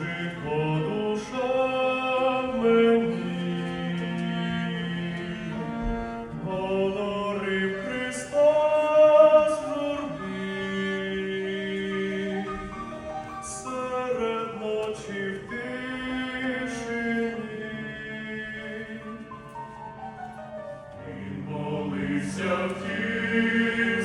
житко душа в мені, Говорив Христа серед ночі в тишині, Він молився в тім